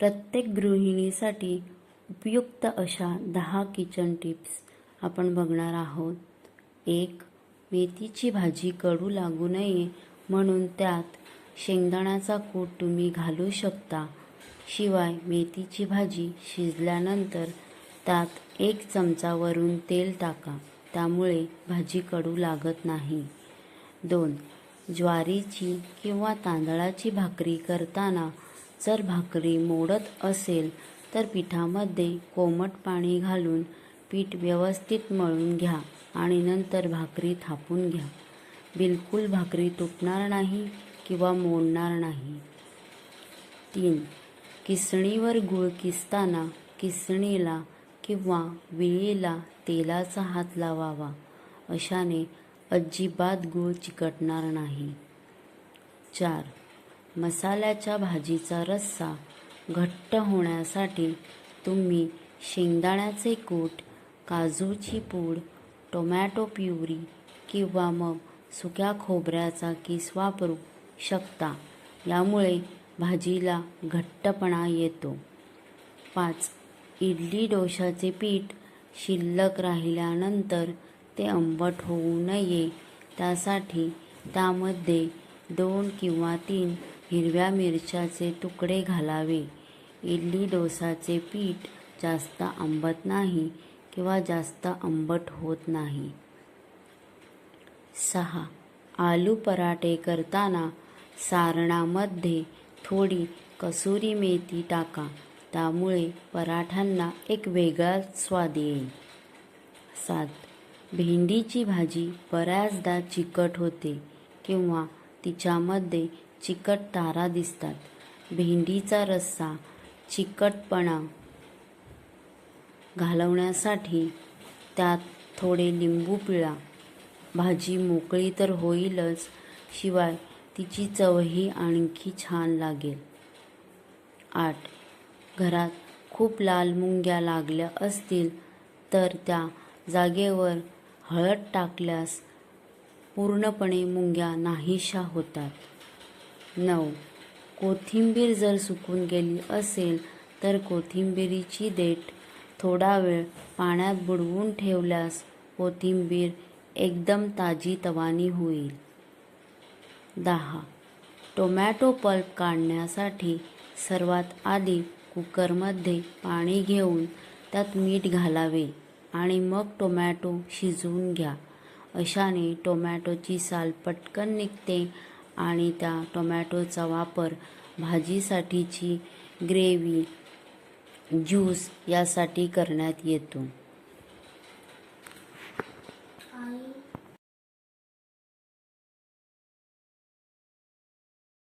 प्रत्येक गृहिणीसाठी उपयुक्त अशा दहा किचन टिप्स आपण बघणार आहोत. एक मेथीची भाजी कडू लागू नये म्हणून त्यात शेंगदाण्याचा कूट तुम्ही घालू शकता. शिवाय मेथीची भाजी शिजल्यानंतर त्यात एक चमचा वरून तेल टाका. त्यामुळे भाजी कडू लागत नाही. दोन ज्वारीची किंवा तांदळाची भाकरी करताना जर भाकरी मोडत असेल तर पिठामध्ये कोमट पाणी घालून पीठ व्यवस्थित मळून घ्या आणि नंतर भाकरी थापून घ्या. बिलकुल भाकरी तुटणार नाही किंवा मोडणार नाही. तीन किसणीवर गूळ किसताना किसणीला किंवा विळीला तेलाचा हात लावावा. अशाने अजिबात गूळ चिकटणार नाही. चार मसाल्याच्या भाजीचा रस्सा घट्ट होण्यासाठी तुम्ही शेंगदाण्याचे कूट काजूची पूड टोमॅटो प्युरी किंवा मग सुक्या खोबऱ्याचा किस वापरू शकता. यामुळे भाजीला घट्टपणा येतो. पाच. इडली डोशाचे पीठ शिल्लक राहिल्यानंतर ते आंबट होऊ नये. त्यासाठी त्यामध्ये दोन किंवा तीन हिरव्या मिरच्याचे तुकडे घालावे. इडली डोसाचे पीठ जास्त आंबट नाही किंवा जास्त आंबट होत नाही. सहा. आलू पराठे करताना सारणामध्ये थोडी कसुरी मेथी टाका. त्यामुळे पराठ्यांना एक वेगळाच स्वाद येईल. सात. भेंडीची भाजी बऱ्याचदा चिकट होते किंवा तिच्यामध्ये चिकट तारा दिसतात. भेंडीचा रस्सा चिकटपणा घालवण्यासाठी त्यात थोडे लिंबू पिळा. भाजी मोकळी तर होईलच शिवाय तिची चवही आणखी छान लागेल. आठ. घरात खूप लाल मुंग्या लागल्या असतील तर त्या जागेवर हळद टाकल्यास पूर्णपणे मुंग्या नाहीशा होतात. नऊ. कोथिंबीर जर सुकून गेली असेल तर कोथिंबीरीची देठ. थोडा वेळ पाण्यात बुडवून ठेवल्यास कोथिंबीर एकदम ताजी तवानी होईल. दहा. टोमॅटो पल्प काढण्यासाठी सर्वात आधी कुकरमध्ये पाणी घेऊन त्यात मीठ घालावे आणि मग टोमॅटो शिजवून घ्या. अशाने टोमॅटोची साल पटकन निघते आणि त्या टोमॅटोचा वापर भाजीसाठीची ग्रेव्ही ज्यूस यासाठी करण्यात येतो.